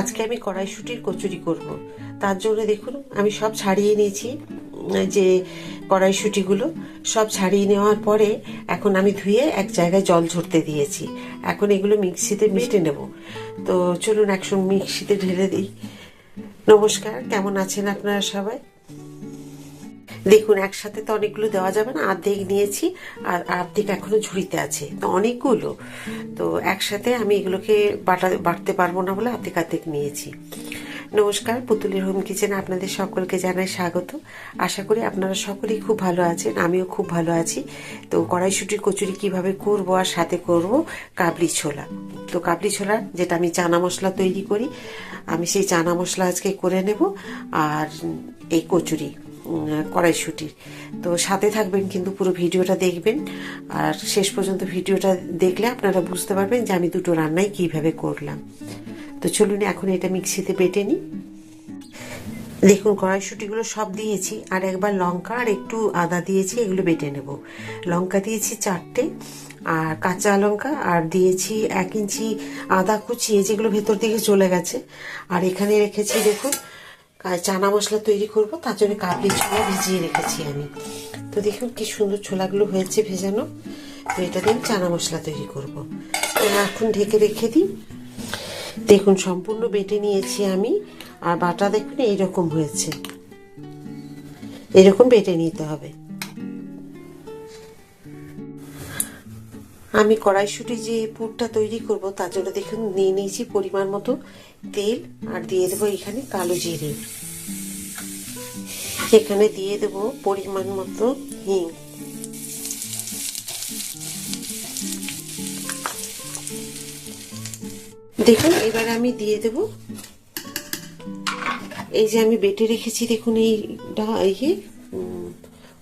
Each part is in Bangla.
আজকে আমি কড়াইশুটির কচুরি করব। তার জন্য দেখুন, আমি সব ছাড়িয়ে নিয়েছি যে কড়াইশুটিগুলো। সব ছাড়িয়ে নেওয়ার পরে এখন আমি ধুয়ে এক জায়গায় জল ঝরতে দিয়েছি। এখন এগুলো মিক্সিতে মিশে নেব। তো চলুন একসঙ্গে মিক্সিতে ঢেলে দিই। নমস্কার, কেমন আছেন আপনারা সবাই? দেখুন, একসাথে তো অনেকগুলো দেওয়া যাবে না অর্ধেক নিয়েছি আর অর্ধেক এখনও ঝুড়িতে আছে। তো অনেকগুলো। তো একসাথে আমি এগুলোকে বাটা, বাটতে পারব না বলে অর্ধেক আর্ধেক নিয়েছি। নমস্কার, পুতুলের হোম কিচেনে আপনাদের সকলকে জানাই স্বাগত। আশা করি আপনারা সকলেই খুব ভালো আছেন, আমিও খুব ভালো আছি। তো কড়াইশুটির কচুরি কীভাবে করব আর সাথে করব কাবলি ছোলা। তো কাবলি ছোলা, যেটা আমি চানা মশলা তৈরি করি, আমি সেই চানা মশলা আজকে করে নেব। আর এই কচুরি। কড়াইশুটির তো সাথে থাকবেন কিন্তু পুরো ভিডিওটা দেখবেন। আর শেষ পর্যন্ত ভিডিওটা দেখলে আপনারা বুঝতে পারবেন যে আমি দুটো রান্নাই কীভাবে করলাম। তো চলুন, এখন এটা মিক্সিতে বেটে নিই। দেখুন, কড়াইশুটিগুলো সব দিয়েছি। আর একবার লঙ্কা আর একটু আদা দিয়েছি, এগুলো বেটে নেব। লঙ্কা দিয়েছি চারটে, আর কাঁচা লঙ্কা, আর দিয়েছি এক ইঞ্চি আদা কুচিয়ে, যেগুলো ভেতর দিকে চলে গেছে। আর এখানে রেখেছি, দেখুন চানা মশলা তৈরি করব, তার জন্য কাবলি ছোলা ভিজিয়ে রেখেছি আমি। তো দেখুন কি সুন্দর ছোলাগুলো হয়েছে ভেজানো। তো এটা দিয়ে চানা মশলা তৈরি করব। এখন ঢেকে রেখে দিই। দেখুন, সম্পূর্ণ বেটে নিয়েছি আমি। আর বাটা দেখুন, এইরকম হয়েছে। এরকম বেটে নিতে হবে। আমি কড়াইশুটি যে পুরটা তৈরি করব, তার জন্য দেখুন, নিয়ে নিয়েছি পরিমাণ মতো তেল, আর দিয়ে দেবো এখানে কালো জিরে। এখানে দিয়ে দেবো পরিমাণ মতো হিং। দেখুন, এবার আমি দিয়ে দেব, এই যে আমি বেটে রেখেছি, দেখুন, এই ইয়ে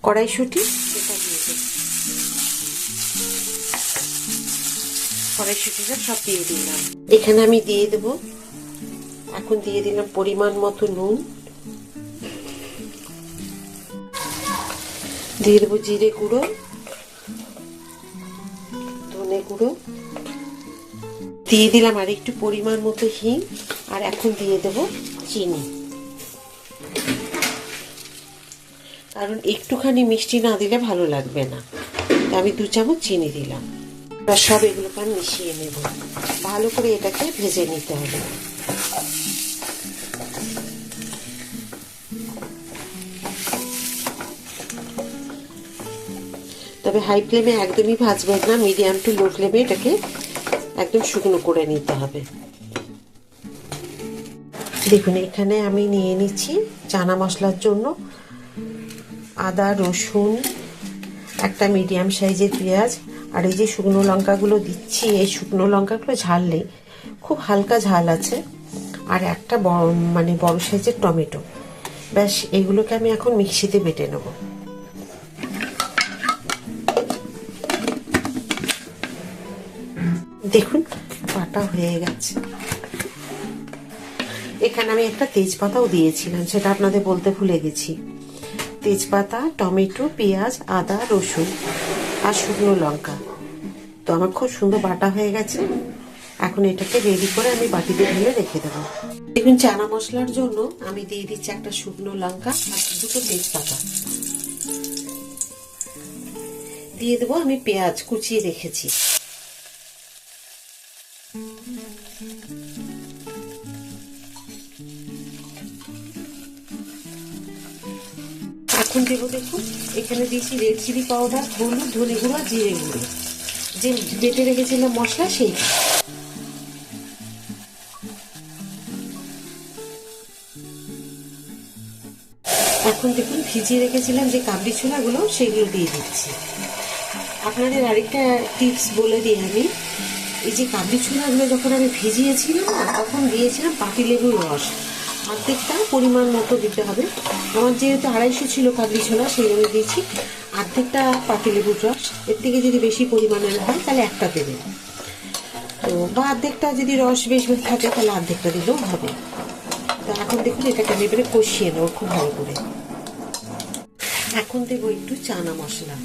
কড়াইশুঁটি। কড়াইশুঁটিটা সব দিয়ে দিলাম। এখানে আমি দিয়ে দেব। এখন দিয়ে দিলাম পরিমাণ মতো নুন। দিয়ে দেবো জিরে গুঁড়ো, ধনে গুঁড়ো। দিয়ে দিলাম আর একটু পরিমাণ মতো হিং, আর এখন দিয়ে দেব চিনি। কারণ একটুখানি মিষ্টি না দিলে ভালো লাগবে না। আমি দু চামচ চিনি দিলাম। আর সব এগুলোকে আমি মিশিয়ে নেব। ভালো করে এটাকে ভেজে নিতে হবে। তবে হাই ফ্লেমে একদমই ভাজবেন না, মিডিয়াম টু লো ফ্লেমে এটাকে একদম শুকনো করে নিতে হবে। দেখুন, এখানে আমি নিয়ে নিচ্ছি চানা মশলার জন্য আদা, রসুন, একটা মিডিয়াম সাইজের পেঁয়াজ আর এই যে শুকনো লঙ্কাগুলো দিচ্ছি, এই শুকনো লঙ্কাগুলো নেই খুব হালকা ঝাল আছে। আর একটা মানে বড় সাইজের টমেটো। ব্যাস, এগুলোকে আমি এখন মিক্সিতে বেটে নেব। দেখুন, বাটা হয়ে গেছে। এখানে আমি একটা তেজপাতাও দিয়েছিলাম, সেটা আপনাদের বলতে ভুলে গেছি। তেজপাতা, টমেটো, পেঁয়াজ, আদা, রসুন। আর শুকনো লঙ্কা। তো আমার খুব সুন্দর বাটা হয়ে গেছে। এখন এটাকে রেডি করে আমি বাটিতে ঢেলে রেখে দেবো। দেখুন, চানা মশলার জন্য আমি দিয়ে দিচ্ছি একটা শুকনো লঙ্কা আর দুটো তেজপাতা। দিয়ে দেবো আমি পেঁয়াজ কুচিয়ে রেখেছি। দেবো দেখুন এখানে দিয়েছি রেড চিলি পাউডার হলুদ, ধনে গুঁড়ো জিরে গুঁড়ো। যে বেটে রেখেছিলাম মশলা, সেই। এখন দেখুন, ভিজিয়ে রেখেছিলাম যে কাবলি ছোলাগুলো সেগুলো দিয়ে দিচ্ছি। আপনাদের আরেকটা টিপস বলে দিই আমি। এই যে কাবলি ছোলাগুলো যখন আমি ভিজিয়েছিলাম তখন দিয়েছিলাম পাতি লেবুর রস। অর্ধেকটা পরিমাণ মতো দিতে হবে। আমার যেহেতু আড়াইশো ছিল কাবলি ছোলা, সেই জন্য দিয়েছি অর্ধেকটা পাতি লেবুর রস। এর থেকে যদি বেশি পরিমাণের হয়, তাহলে একটা দেবে তো বা অর্ধেকটা যদি রস বেশ বেশ থাকে, তাহলে অর্ধেকটা দিলেও হবে। তো এখন দেখুন, এটাকে আমি এবারে কষিয়ে নেব খুব ভালো করে। এখন দেবো একটু চানা মশলা।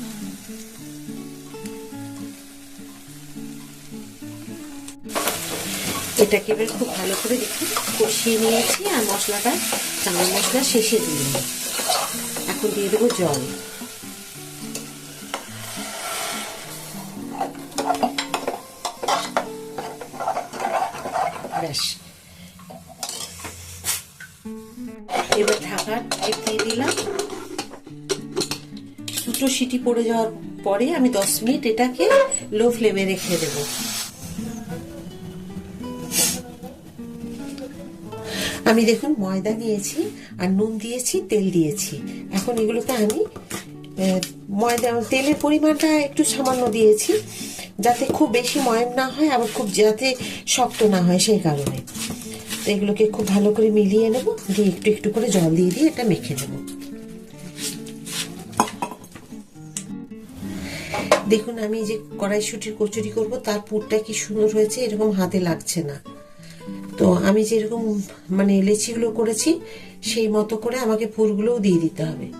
এটাকে এবার খুব ভালো করে দেখুন কষিয়ে নিয়েছি আর মশলাটা চানা মশলা শেষে দিলাম এখন দিয়ে দেবো জল। ব্যাস। এবার ঢাকা দিয়ে দিলাম। দুটো সিটি পড়ে যাওয়ার পরে আমি দশ মিনিট এটাকে লো ফ্লেমে রেখে দেবো। আমি দেখুন ময়দা নিয়েছি আর নুন দিয়েছি, তেল দিয়েছি। এখন এগুলোতে আমি ময়দা, তেলের পরিমাণটা একটু সামান্য দিয়েছি, যাতে খুব বেশি ময়ম না হয় আবার খুব যাতে শক্ত না হয় সেই কারণে। তো এগুলোকে খুব ভালো করে মিলিয়ে নেব, দিয়ে একটু একটু করে জল দিয়ে দিয়ে এটা মেখে নেব। দেখুন আমি যে কড়াইশুটির কচুরি করব, তার পুরটা কি সুন্দর হয়েছে, এরকম হাতে লাগছে না। তো আমি যেরকম মানে লেচিগুলো করেছি সেই মতো করে আমাকে পুরগুলোও দিয়ে দিতে হবে।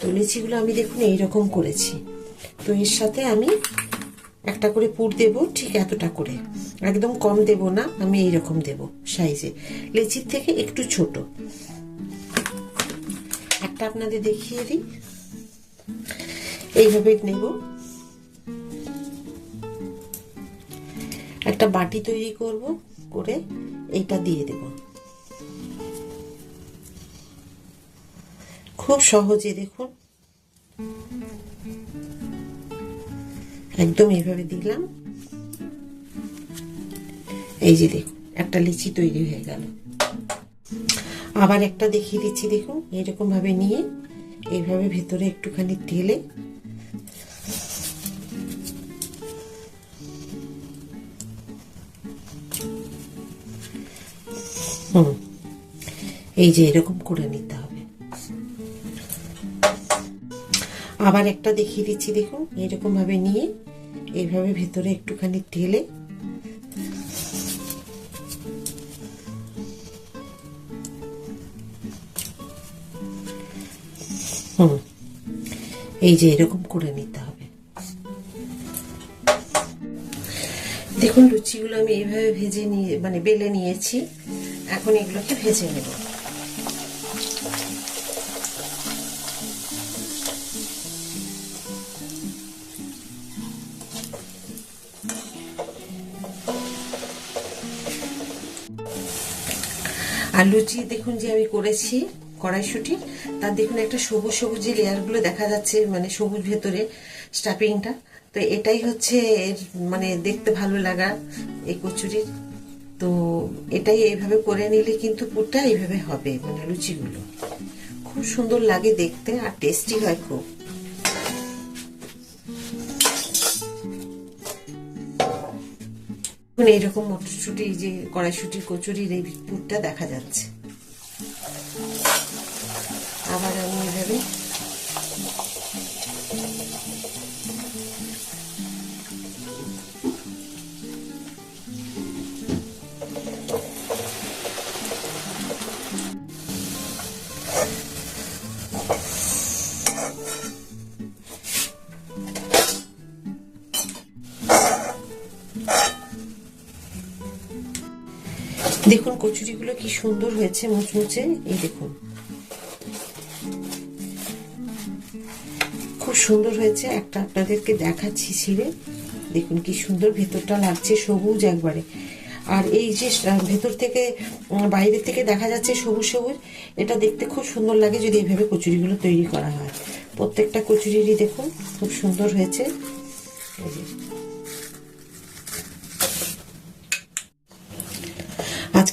তো লেচিগুলো আমি দেখুন এইরকম করেছি। তো এর সাথে আমি একটা করে পুর দেব ঠিক এতটা করে। একদম কম দেব না আমি এইরকম দেব সাইজে। লেচির থেকে একটু ছোট। একটা আপনাদের দেখিয়ে দিই। এইভাবে নেব। একটা বাটি তৈরি করব করে এইটা দিয়ে দেব। খুব সহজে দেখুন। একদম এইভাবে দিলাম। এই যে দেখুন, একটা লিচি তৈরি হয়ে গেল। আবার একটা দেখিয়ে দিচ্ছি, দেখুন। এরকম ভাবে নিয়ে, এইভাবে ভেতরে একটুখানি ঢেলে হুম। এই যে এরকম করে নিতে হবে। আবার একটা দেখিয়ে দিচ্ছি, দেখুন এরকম ভাবে নিয়ে এইভাবে ভেতরে একটুখানি ঢেলে হুম। এই যে এরকম করে নিতে হবে। দেখুন, লুচিগুলো আমি এইভাবে ভেজে নিয়ে মানে বেলে নিয়েছি। এখন এগুলোকে ভেজে নেব। আর লুচি দেখুন যে আমি করেছি কড়াইশুটি। তার দেখুন একটা সবুজ সবুজ যে লেয়ারগুলো দেখা যাচ্ছে মানে সবুজ ভেতরে স্টাফিংটা তো এটাই হচ্ছে এর মানে দেখতে ভালো লাগা এই কচুরির। তো এটাই এইভাবে করে নিলে কিন্তু পুরটা এইভাবে হবে মানে লুচিগুলো খুব সুন্দর লাগে দেখতে আর টেস্টি হয় খুব। এইরকম মটরশুটি, যে কড়াইশুটির কচুরির এই পুরটা দেখা যাচ্ছে। দেখুন কচুরিগুলো কি সুন্দর হয়েছে মুচমুচে। এই দেখুন। খুব সুন্দর হয়েছে। একটা আপনাদেরকে দেখাচ্ছি ছিঁড়ে। দেখুন কি সুন্দর ভেতরটা লাগছে সবুজ একবারে। আর এই যে ভেতর থেকে বাইরের থেকে দেখা যাচ্ছে সবুজ সবুজ, এটা দেখতে খুব সুন্দর লাগে যদি এইভাবে কচুরিগুলো তৈরি করা হয়। প্রত্যেকটা কচুরিরই দেখুন, খুব সুন্দর হয়েছে।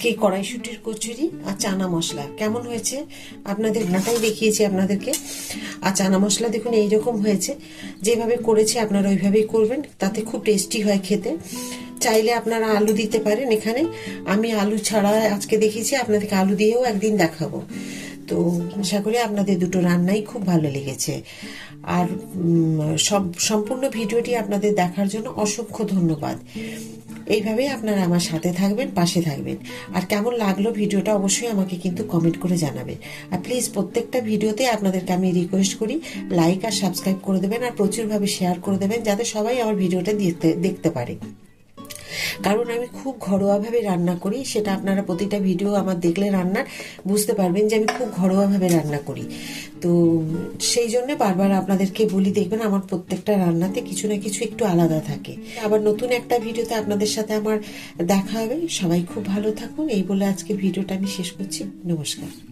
আজকে কড়াইশুটির কচুরি আর চানা মশলা। কেমন হয়েছে? আপনাদের ঘাটাই দেখিয়েছি আপনাদেরকে। আর চানা মশলা দেখুন, এইরকম হয়েছে। যেভাবে করেছে আপনারা ওইভাবেই করবেন, তাতে খুব টেস্টি হয় খেতে। চাইলে আপনারা আলু দিতে পারেন এখানে। আমি আলু ছাড়া আজকে দেখিয়েছি, আপনাদেরকে আলু দিয়েও একদিন দেখাবো। তো আশা করি আপনাদের দুটো রান্নাই খুব ভালো লেগেছে। আর সব, সম্পূর্ণ ভিডিওটি আপনাদের দেখার জন্য অসংখ্য ধন্যবাদ। এইভাবেই আপনারা আমার সাথে থাকবেন, পাশে থাকবেন। আর কেমন লাগল ভিডিওটা অবশ্যই আমাকে কিন্তু কমেন্ট করে জানাবেন। আর প্লিজ প্রত্যেকটা ভিডিওতে আপনাদেরকে আমি রিকোয়েস্ট করি লাইক আর সাবস্ক্রাইব করে দেবেন আর প্রচুরভাবে শেয়ার করে দেবেন, যাতে সবাই আমার ভিডিওটা দেখতে দেখতে পারে। কারণ আমি খুব ঘরোয়াভাবে রান্না করি, সেটা আপনারা প্রতিটা ভিডিও আমার দেখলে রান্নার বুঝতে পারবেন যে আমি খুব ঘরোয়াভাবে রান্না করি। তো সেই জন্য বারবার আপনাদেরকে বলি, দেখবেন আমার প্রত্যেকটা রান্নাতে কিছু না কিছু একটু আলাদা থাকে। আবার নতুন একটা ভিডিওতে আপনাদের সাথে আমার দেখা হবে। সবাই খুব ভালো থাকুন। এই বলে আজকে ভিডিওটা আমি শেষ করছি। নমস্কার।